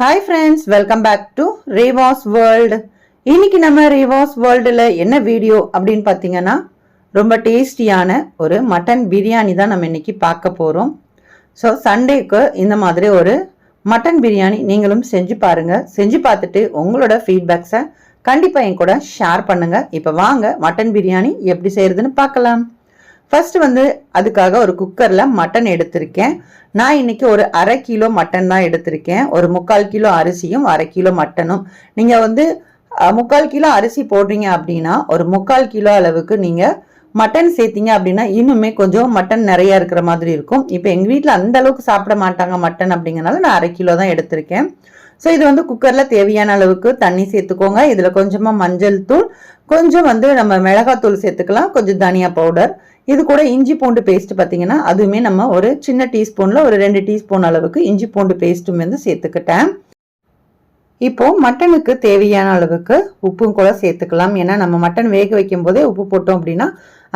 Hi friends welcome back to Reva's world இன்னைக்கு நம்ம ரேவாஸ் வேர்ல்டில் என்ன வீடியோ அப்படின்னு பார்த்தீங்கன்னா ரொம்ப டேஸ்டியான ஒரு மட்டன் பிரியாணி தான் நம்ம இன்னைக்கு பார்க்க போகிறோம் ஸோ சண்டேக்கு இந்த மாதிரி ஒரு மட்டன் பிரியாணி நீங்களும் செஞ்சு பாருங்கள் செஞ்சு பார்த்துட்டு உங்களோட ஃபீட்பேக்ஸை கண்டிப்பாக என் கூட ஷேர் பண்ணுங்கள் இப்போ வாங்க மட்டன் பிரியாணி எப்படி செய்கிறதுன்னு பார்க்கலாம். ஃபர்ஸ்ட் வந்து அதுக்காக ஒரு குக்கரில் மட்டன் எடுத்திருக்கேன். நான் இன்னைக்கு ஒரு அரை கிலோ மட்டன் தான் எடுத்திருக்கேன். ஒரு முக்கால் கிலோ அரிசியும் அரை கிலோ மட்டனும் நீங்கள் வந்து முக்கால் கிலோ அரிசி போடுறீங்க அப்படின்னா ஒரு முக்கால் கிலோ அளவுக்கு நீங்கள் மட்டன் சேர்த்தீங்க அப்படின்னா இன்னுமே கொஞ்சம் மட்டன் நிறையா இருக்கிற மாதிரி இருக்கும். இப்போ எங்கள் வீட்டில் அந்த அளவுக்கு சாப்பிட மாட்டாங்க மட்டன் அப்படிங்கிறனால நான் அரை கிலோ தான் எடுத்திருக்கேன். ஸோ இது வந்து குக்கரில் தேவையான அளவுக்கு தண்ணி சேர்த்துக்கோங்க. இதில் கொஞ்சமாக மஞ்சள் தூள் கொஞ்சம் வந்து நம்ம மிளகாத்தூள் சேர்த்துக்கலாம். கொஞ்சம் தனியா பவுடர் இது கூட இஞ்சி பூண்டு பேஸ்ட் பார்த்தீங்கன்னா அதுவுமே நம்ம ஒரு சின்ன டீஸ்பூனில் ஒரு ரெண்டு டீஸ்பூன் அளவுக்கு இஞ்சி பூண்டு பேஸ்ட்டும் வந்து சேர்த்துக்கிட்டேன். இப்போ மட்டனுக்கு தேவையான அளவுக்கு உப்பும் கூட சேர்த்துக்கலாம். ஏன்னா நம்ம மட்டன் வேக வைக்கும் போதே உப்பு போட்டோம் அப்படின்னா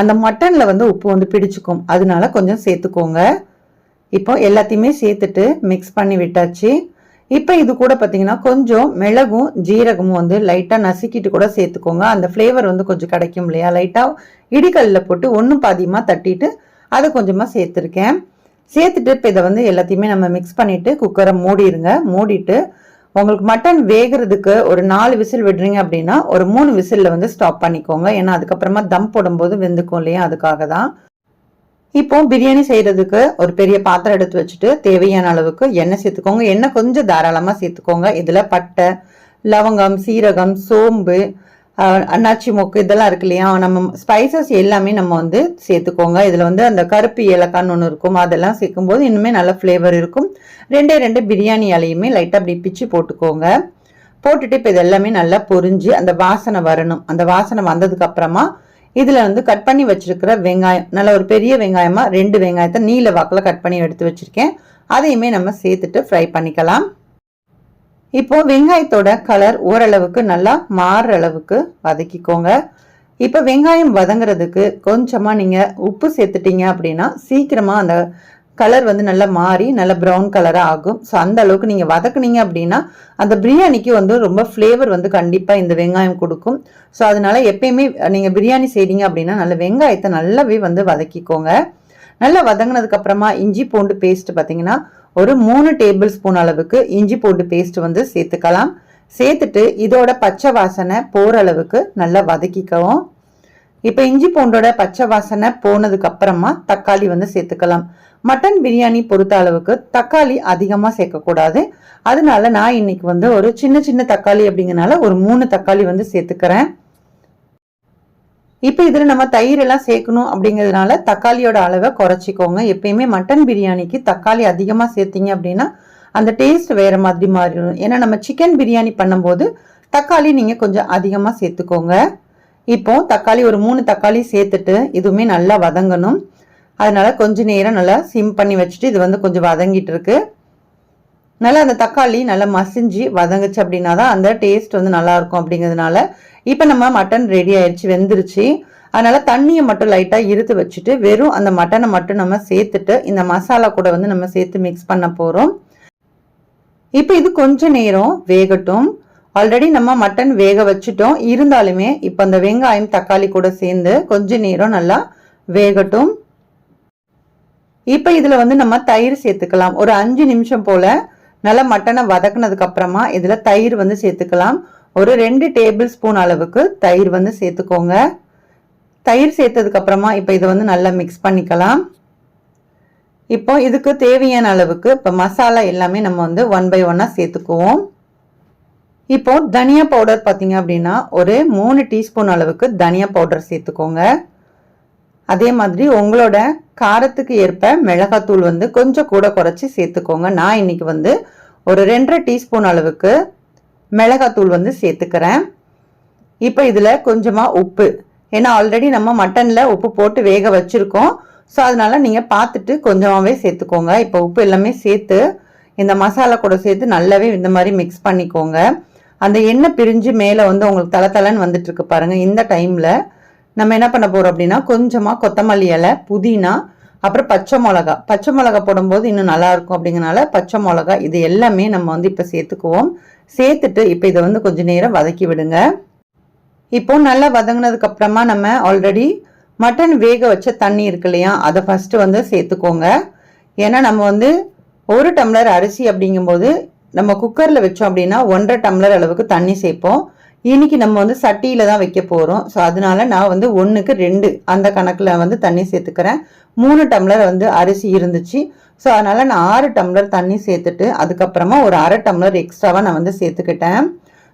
அந்த மட்டனில் வந்து உப்பு வந்து பிடிச்சிக்கும். அதனால கொஞ்சம் சேர்த்துக்கோங்க. இப்போ எல்லாத்தையுமே சேர்த்துட்டு மிக்ஸ் பண்ணி விட்டாச்சு. இப்போ இது கூட பார்த்தீங்கன்னா கொஞ்சம் மிளகும் ஜீரகமும் வந்து லைட்டாக நசுக்கிட்டு கூட சேர்த்துக்கோங்க. அந்த ஃப்ளேவர் வந்து கொஞ்சம் கிடைக்கும் இல்லையா? லைட்டாக இடிக்கல்லில் போட்டு ஒன்றும் பாதியமாக தட்டிட்டு அதை கொஞ்சமாக சேர்த்துருக்கேன். சேர்த்துட்டு இப்போ இதை வந்து எல்லாத்தையுமே நம்ம மிக்ஸ் பண்ணிவிட்டு குக்கரை மூடிடுங்க மூடிட்டு உங்களுக்கு மட்டன் வேகிறதுக்கு ஒரு நாலு விசில் விடுறீங்க அப்படின்னா ஒரு மூணு விசிலில் வந்து ஸ்டாப் பண்ணிக்கோங்க. ஏன்னா அதுக்கப்புறமா தம் போடும்போது வெந்துக்கும் இல்லையா? அதுக்காக தான் இப்போ பிரியாணி செய்கிறதுக்கு ஒரு பெரிய பாத்திரம் எடுத்து வச்சுட்டு தேவையான அளவுக்கு எண்ணெய் சேர்த்துக்கோங்க. எண்ணெய் கொஞ்சம் தாராளமாக சேர்த்துக்கோங்க. இதில் பட்டை லவங்கம் சீரகம் சோம்பு அன்னாச்சி மொக்கு இதெல்லாம் இருக்கு இல்லையா? நம்ம ஸ்பைசஸ் எல்லாமே நம்ம வந்து சேர்த்துக்கோங்க. இதில் வந்து அந்த கருப்பு ஏலக்கான்னு ஒன்று இருக்கும். அதெல்லாம் சேர்க்கும்போது இன்னுமே நல்ல ஃப்ளேவர் இருக்கும். ரெண்டே ரெண்டு பிரியாணி இலையுமே லைட்டாக அப்படி பிச்சு போட்டுக்கோங்க. போட்டுட்டு இப்போ இது எல்லாமே நல்லா பொரிஞ்சு அந்த வாசனை வரணும். அந்த வாசனை வந்ததுக்கு அப்புறமா இதில் வந்து கட் பண்ணி வச்சிருக்கிற வெங்காயம் நல்ல ஒரு பெரிய வெங்காயமாக ரெண்டு வெங்காயத்தை நீல வாக்கில் கட் பண்ணி எடுத்து வச்சிருக்கேன். அதையுமே நம்ம சேர்த்துட்டு ஃப்ரை பண்ணிக்கலாம். இப்போ வெங்காயத்தோட கலர் ஓரளவுக்கு நல்லா மாறுற அளவுக்கு வதக்கிக்கோங்க. இப்போ வெங்காயம் வதங்குறதுக்கு கொஞ்சமாக நீங்கள் உப்பு சேர்த்துட்டீங்க அப்படின்னா சீக்கிரமாக அந்த கலர் வந்து நல்லா மாறி நல்ல ப்ரௌன் கலராக ஆகும். ஸோ அந்த அளவுக்கு நீங்கள் வதக்குனீங்க அப்படின்னா அந்த பிரியாணிக்கு வந்து ரொம்ப ஃப்ளேவர் வந்து கண்டிப்பாக இந்த வெங்காயம் கொடுக்கும். ஸோ அதனால எப்பயுமே நீங்கள் பிரியாணி செய்கிறீங்க அப்படின்னா நல்ல வெங்காயத்தை நல்லாவே வந்து வதக்கிக்கோங்க. நல்லா வதங்கினதுக்கு அப்புறமா இஞ்சி பூண்டு பேஸ்ட் பார்த்தீங்கன்னா ஒரு மூணு டேபிள் ஸ்பூன் அளவுக்கு இஞ்சி பூண்டு பேஸ்ட் வந்து சேர்த்துக்கலாம். சேர்த்துட்டு இதோட பச்சை வாசனை போகிற அளவுக்கு நல்லா வதக்கிக்கவும். இப்போ இஞ்சி பூண்டோட பச்சை வாசனை போனதுக்கு அப்புறமா தக்காளி வந்து சேர்த்துக்கலாம். மட்டன் பிரியாணி பொறுத்த அளவுக்கு தக்காளி அதிகமாக சேர்க்கக்கூடாது. அதனால நான் இன்னைக்கு வந்து ஒரு சின்ன சின்ன தக்காளி அப்படிங்கறனால ஒரு மூணு தக்காளி வந்து சேர்த்துக்கிறேன். இப்போ இதில் நம்ம தயிர் எல்லாம் சேர்க்கணும் அப்படிங்கிறதுனால தக்காளியோட அளவை குறைச்சிக்கோங்க. எப்பயுமே மட்டன் பிரியாணிக்கு தக்காளி அதிகமாக சேர்த்திங்க அப்படின்னா அந்த டேஸ்ட் வேறு மாதிரி மாறிடும். ஏன்னா நம்ம சிக்கன் பிரியாணி பண்ணும்போது தக்காளி நீங்கள் கொஞ்சம் அதிகமாக சேர்த்துக்கோங்க. இப்போ தக்காளி ஒரு மூணு தக்காளி சேர்த்துட்டு இதுவுமே நல்லா வதங்கணும். அதனால கொஞ்ச நேரம் நல்லா சிம் பண்ணி வச்சுட்டு இது வந்து கொஞ்சம் வதங்கிட்டு இருக்கு. நல்லா அந்த தக்காளி நல்லா மசிஞ்சு வதங்குச்சு அப்படின்னா தான் அந்த டேஸ்ட் வந்து நல்லாயிருக்கும் அப்படிங்கிறதுனால இப்போ நம்ம மட்டன் ரெடி ஆயிடுச்சு வெந்துருச்சு. அதனால தண்ணியை மட்டும் லைட்டாக இருத்து வச்சுட்டு வெறும் அந்த மட்டனை மட்டும் நம்ம சேர்த்துட்டு இந்த மசாலா கூட வந்து நம்ம சேர்த்து மிக்ஸ் பண்ண போகிறோம் இப்போ இது கொஞ்ச நேரம் வேகட்டும். ஆல்ரெடி நம்ம மட்டன் வேக வச்சுட்டோம். இருந்தாலுமே இப்போ அந்த வெங்காயம் தக்காளி கூட சேர்ந்து கொஞ்ச நேரம் நல்லா வேகட்டும். இப்போ இதில் வந்து நம்ம தயிர் சேர்த்துக்கலாம். ஒரு அஞ்சு நிமிஷம் போல் நல்லா மட்டனை வதக்குனதுக்கு அப்புறமா இதில் தயிர் வந்து சேர்த்துக்கலாம். ஒரு ரெண்டு டேபிள் ஸ்பூன் அளவுக்கு தயிர் வந்து சேர்த்துக்கோங்க. தயிர் சேர்த்ததுக்கு அப்புறமா இப்போ இதை வந்து நல்லா மிக்ஸ் பண்ணிக்கலாம். இப்போ இதுக்கு தேவையான அளவுக்கு இப்போ மசாலா எல்லாமே நம்ம வந்து ஒன் பை ஒன்னாக சேர்த்துக்குவோம். இப்போ தனியா பவுடர் பார்த்தீங்க அப்படின்னா ஒரு மூணு டீஸ்பூன் அளவுக்கு தனியா பவுடர் சேர்த்துக்கோங்க. அதே மாதிரி உங்களோட காரத்துக்கு ஏற்ப மிளகாத்தூள் வந்து கொஞ்சம் கூட குறைச்சி சேர்த்துக்கோங்க. நான் இன்னைக்கு வந்து ஒரு ரெண்டரை டீஸ்பூன் அளவுக்கு மிளகாத்தூள் வந்து சேர்த்துக்கிறேன். இப்போ இதில் கொஞ்சமாக உப்பு. ஏன்னா ஆல்ரெடி நம்ம மட்டனில் உப்பு போட்டு வேக வச்சுருக்கோம். ஸோ அதனால நீங்கள் பார்த்துட்டு கொஞ்சமாகவே சேர்த்துக்கோங்க. இப்போ உப்பு எல்லாமே சேர்த்து இந்த மசாலா கூட சேர்த்து நல்லாவே இந்த மாதிரி மிக்ஸ் பண்ணிக்கோங்க. அந்த எண்ணெய் பிரிஞ்சு மேலே வந்து உங்களுக்கு தலை தலைன்னு வந்துட்டுருக்கு பாருங்கள் இந்த டைமில் நம்ம என்ன பண்ண போறோம் அப்படின்னா கொஞ்சமாக கொத்தமல்லி இலை புதினா அப்புறம் பச்சை மிளகா. பச்சை மிளகா போடும்போது இன்னும் நல்லா இருக்கும் பச்சை மிளகா இது எல்லாமே நம்ம வந்து இப்போ சேர்த்துக்குவோம். சேர்த்துட்டு இப்போ இதை வந்து கொஞ்சம் நேரம் வதக்கி விடுங்க. இப்போ நல்லா வதங்கினதுக்கு அப்புறமா நம்ம ஆல்ரெடி மட்டன் வேக வச்ச தண்ணி இருக்கு இல்லையா அதை ஃபர்ஸ்ட் வந்து சேர்த்துக்கோங்க. ஏன்னா நம்ம வந்து ஒரு டம்ளர் அரிசி அப்படிங்கும்போது நம்ம குக்கரில் வச்சோம் அப்படின்னா ஒன்றரை டம்ளர் அளவுக்கு தண்ணி சேர்ப்போம். இன்னைக்கு நம்ம வந்து சட்டியில் தான் வைக்க போகிறோம் ஸோ அதனால நான் வந்து ஒன்றுக்கு ரெண்டு அந்த கணக்கில் வந்து தண்ணி சேர்த்துக்கிறேன். மூணு டம்ளர் வந்து அரிசி இருந்துச்சு. ஸோ அதனால் நான் ஆறு டம்ளர் தண்ணி சேர்த்துட்டு அதுக்கப்புறமா ஒரு அரை டம்ளர் எக்ஸ்ட்ராவாக நான் வந்து சேர்த்துக்கிட்டேன்.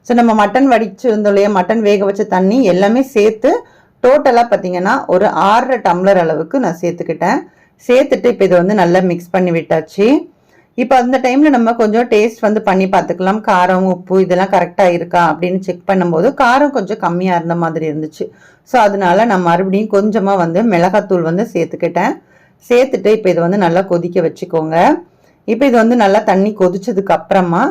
ஸோ நம்ம மட்டன் வடிச்சிருந்தோம் இல்லையா? மட்டன் வேக வச்ச தண்ணி எல்லாமே சேர்த்து டோட்டலாக பார்த்தீங்கன்னா ஒரு ஆறரை டம்ளர் அளவுக்கு நான் சேர்த்துக்கிட்டேன். சேர்த்துட்டு இப்போ இதை வந்து நல்லா மிக்ஸ் பண்ணி விட்டாச்சு. இப்போ அந்த டைமில் நம்ம கொஞ்சம் டேஸ்ட் வந்து பண்ணி பார்த்துக்கலாம். காரம் உப்பு இதெல்லாம் கரெக்டாக இருக்கா அப்படின்னு செக் பண்ணும்போது காரம் கொஞ்சம் கம்மியாக இருந்த மாதிரி இருந்துச்சு. ஸோ அதனால நான் மறுபடியும் கொஞ்சமாக வந்து மிளகாத்தூள் வந்து சேர்த்துக்கிட்டேன். சேர்த்துட்டு இப்போ இதை வந்து நல்லா கொதிக்க வச்சுக்கோங்க. இப்போ இது வந்து நல்லா தண்ணி கொதிச்சதுக்கு அப்புறமா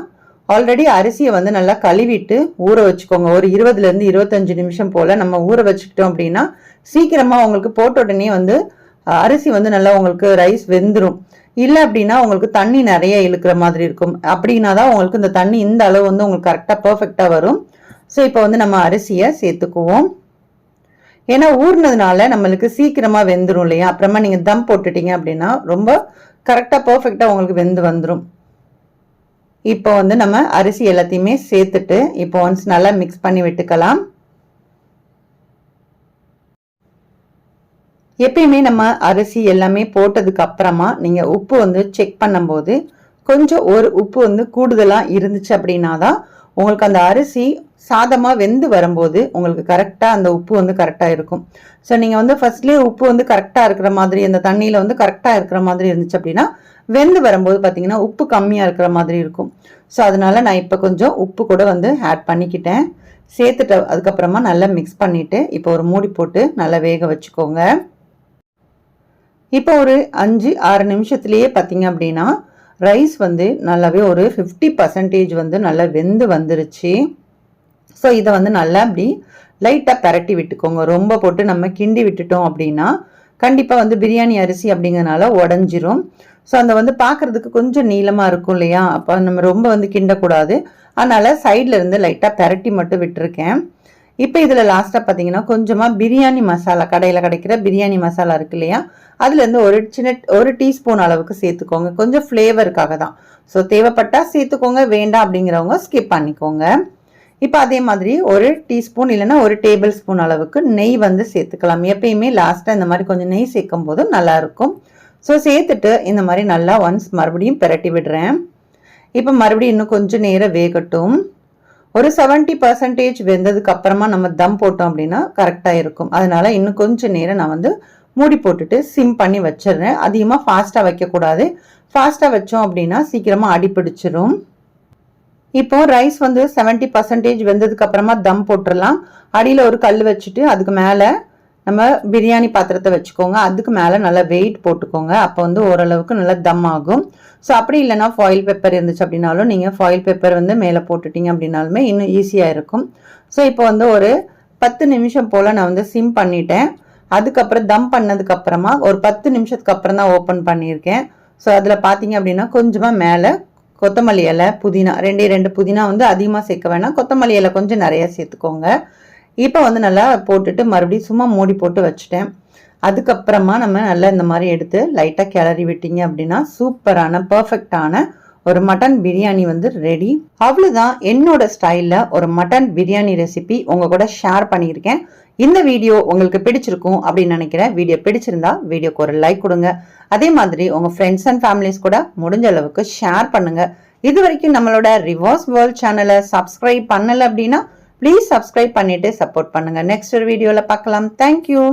ஆல்ரெடி அரிசியை வந்து நல்லா கழுவிட்டு ஊற வச்சுக்கோங்க. ஒரு இருபதுலேருந்து இருபத்தஞ்சு நிமிஷம் போல் நம்ம ஊற வச்சுக்கிட்டோம் அப்படின்னா சீக்கிரமாக உங்களுக்கு போட்ட உடனே வந்து அரிசி வந்து நல்லா உங்களுக்கு ரைஸ் வெந்துடும் இல்லை அப்படின்னா உங்களுக்கு தண்ணி நிறைய இழுக்கிற மாதிரி இருக்கும். அப்படின்னா தான் உங்களுக்கு இந்த தண்ணி இந்த அளவு வந்து உங்களுக்கு கரெக்டாக பர்ஃபெக்டாக வரும். ஸோ இப்போ வந்து நம்ம அரிசியை சேர்த்துக்குவோம். ஏன்னா ஊர்னதுனால நம்மளுக்கு சீக்கிரமாக வெந்துடும் இல்லையா? அப்புறமா நீங்கள் தம் போட்டுட்டீங்க அப்படின்னா ரொம்ப கரெக்டாக பர்ஃபெக்டாக உங்களுக்கு வெந்து வந்துடும் இப்போ வந்து நம்ம அரிசி எல்லாத்தையுமே சேர்த்துட்டு இப்போ ஒன்ஸ் நல்லா மிக்ஸ் பண்ணி விட்டுக்கலாம். எப்பயுமே நம்ம அரிசி எல்லாமே போட்டதுக்கு அப்புறமா நீங்கள் உப்பு வந்து செக் பண்ணும்போது கொஞ்சம் ஒரு உப்பு வந்து கூடுதலாக இருந்துச்சு அப்படின்னா தான் உங்களுக்கு அந்த அரிசி சாதமாக வெந்து வரும்போது உங்களுக்கு கரெக்டாக அந்த உப்பு வந்து கரெக்டாக இருக்கும். ஸோ நீங்கள் வந்து ஃபர்ஸ்ட்லேயே உப்பு வந்து கரெக்டாக இருக்கிற மாதிரி அந்த தண்ணியில் வந்து கரெக்டாக இருக்கிற மாதிரி இருந்துச்சு அப்படின்னா வெந்து வரும்போது பார்த்தீங்கன்னா உப்பு கம்மியாக இருக்கிற மாதிரி இருக்கும். ஸோ அதனால நான் இப்போ கொஞ்சம் உப்பு கூட வந்து ஆட் பண்ணிக்கிட்டேன். சேர்த்துட்ட அதுக்கப்புறமா நல்லா மிக்ஸ் பண்ணிவிட்டு இப்போ ஒரு மூடி போட்டு நல்லா வேக வச்சுக்கோங்க. இப்போ ஒரு அஞ்சு ஆறு நிமிஷத்துலேயே பார்த்தீங்க அப்படின்னா ரைஸ் வந்து நல்லாவே ஒரு ஃபிஃப்டி பர்சன்டேஜ் வந்து நல்லா வெந்து வந்துருச்சு. ஸோ இதை வந்து நல்லா அப்படி லைட்டாக பரட்டி விட்டுக்கோங்க. ரொம்ப போட்டு நம்ம கிண்டி விட்டுட்டோம் அப்படின்னா கண்டிப்பாக வந்து பிரியாணி அரிசி அப்படிங்கிறனால உடஞ்சிரும். ஸோ அந்த வந்து பார்க்குறதுக்கு கொஞ்சம் நீளமாக இருக்கும் இல்லையா? அப்போ நம்ம ரொம்ப வந்து கிண்டக்கூடாது. அதனால் சைடில் இருந்து லைட்டாக பரட்டி மட்டும் விட்டுருக்கேன். இப்போ இதில் லாஸ்ட்டாக பார்த்தீங்கன்னா கொஞ்சமாக பிரியாணி மசாலா கடையில் கிடைக்கிற பிரியாணி மசாலா இருக்கு இல்லையா? அதுலேருந்து ஒரு சின்ன ஒரு டீஸ்பூன் அளவுக்கு சேர்த்துக்கோங்க. கொஞ்சம் ஃப்ளேவருக்காக தான். ஸோ தேவைப்பட்டால் சேர்த்துக்கோங்க. வேண்டாம் அப்படிங்கிறவங்க ஸ்கிப் பண்ணிக்கோங்க. இப்போ அதே மாதிரி ஒரு டீஸ்பூன் இல்லைன்னா ஒரு டேபிள் ஸ்பூன் அளவுக்கு நெய் வந்து சேர்த்துக்கலாம். எப்பயுமே லாஸ்ட்டாக இந்த மாதிரி கொஞ்சம் நெய் சேர்க்கும் போது நல்லாயிருக்கும் ஸோ சேர்த்துட்டு இந்த மாதிரி நல்லா ஒன்ஸ் மறுபடியும் பிரட்டி விடுறேன். இப்போ மறுபடியும் இன்னும் கொஞ்சம் நேரம் வேகட்டும். ஒரு செவன்ட்டி பர்சன்டேஜ் வெந்ததுக்கு அப்புறமா நம்ம தம் போட்டோம் அப்படின்னா கரெக்டாக இருக்கும். அதனால இன்னும் கொஞ்சம் நேரம் நான் வந்து மூடி போட்டுட்டு சிம் பண்ணி வச்சிடுறேன். அதிகமாக ஃபாஸ்ட்டாக வைக்கக்கூடாது. ஃபாஸ்ட்டாக வச்சோம் அப்படின்னா சீக்கிரமாக அடிப்பிடிச்சிரும் இப்போ ரைஸ் வந்து செவன்ட்டி பர்சன்டேஜ் வெந்ததுக்கு அப்புறமா தம் போட்டுடலாம் அடியில் ஒரு கல் வச்சுட்டு அதுக்கு மேலே நம்ம பிரியாணி பாத்திரத்தை வச்சுக்கோங்க. அதுக்கு மேலே நல்லா வெயிட் போட்டுக்கோங்க. அப்போ வந்து ஓரளவுக்கு நல்லா தம் ஆகும். ஸோ அப்படி இல்லைன்னா ஃபாயில் பேப்பர் இருந்துச்சு அப்படின்னாலும் நீங்கள் ஃபாயில் பேப்பர் வந்து மேலே போட்டுட்டீங்க அப்படின்னாலுமே இன்னும் ஈஸியாக இருக்கும். ஸோ இப்போ வந்து ஒரு பத்து நிமிஷம் போல் நான் வந்து சிம் பண்ணிட்டேன். அதுக்கப்புறம் தம் பண்ணதுக்கப்புறமா ஒரு பத்து நிமிஷத்துக்கு அப்புறம் தான் ஓப்பன் பண்ணியிருக்கேன். ஸோ அதில் பார்த்தீங்க அப்படின்னா கொஞ்சமாக மேலே கொத்தமல்லி இலை புதினா ரெண்டே ரெண்டு புதினா வந்து அதிகமாக சேர்க்க வேணாம். கொத்தமல்லி இலை கொஞ்சம் நிறைய சேர்த்துக்கோங்க. இப்போ வந்து நல்லா போட்டுட்டு மறுபடியும் சும்மா மூடி போட்டு வச்சுட்டேன். அதுக்கப்புறமா நம்ம நல்லா இந்த மாதிரி எடுத்து லைட்டாக கிளறி விட்டீங்க அப்படின்னா சூப்பரான பர்ஃபெக்டான ஒரு மட்டன் பிரியாணி வந்து ரெடி அவ்வளோதான் என்னோட ஸ்டைலில் ஒரு மட்டன் பிரியாணி ரெசிபி உங்கள் கூட ஷேர் பண்ணியிருக்கேன். இந்த வீடியோ உங்களுக்கு பிடிச்சிருக்கும் அப்படின்னு நினைக்கிறேன். வீடியோ பிடிச்சிருந்தா வீடியோக்கு ஒரு லைக் கொடுங்க. அதே மாதிரி உங்கள் ஃப்ரெண்ட்ஸ் அண்ட் ஃபேமிலிஸ் கூட முடிஞ்ச அளவுக்கு ஷேர் பண்ணுங்க. இது வரைக்கும் நம்மளோட ரிவர்ஸ் வேர்ல்ட் சேனலை சப்ஸ்கிரைப் பண்ணலை அப்படின்னா ப்ளீஸ் சப்ஸ்கிரைப் பண்ணிவிட்டு சப்போர்ட் பண்ணுங்கள் நெக்ஸ்ட் ஒரு வீடியோவில் பார்க்கலாம். தேங்க்யூ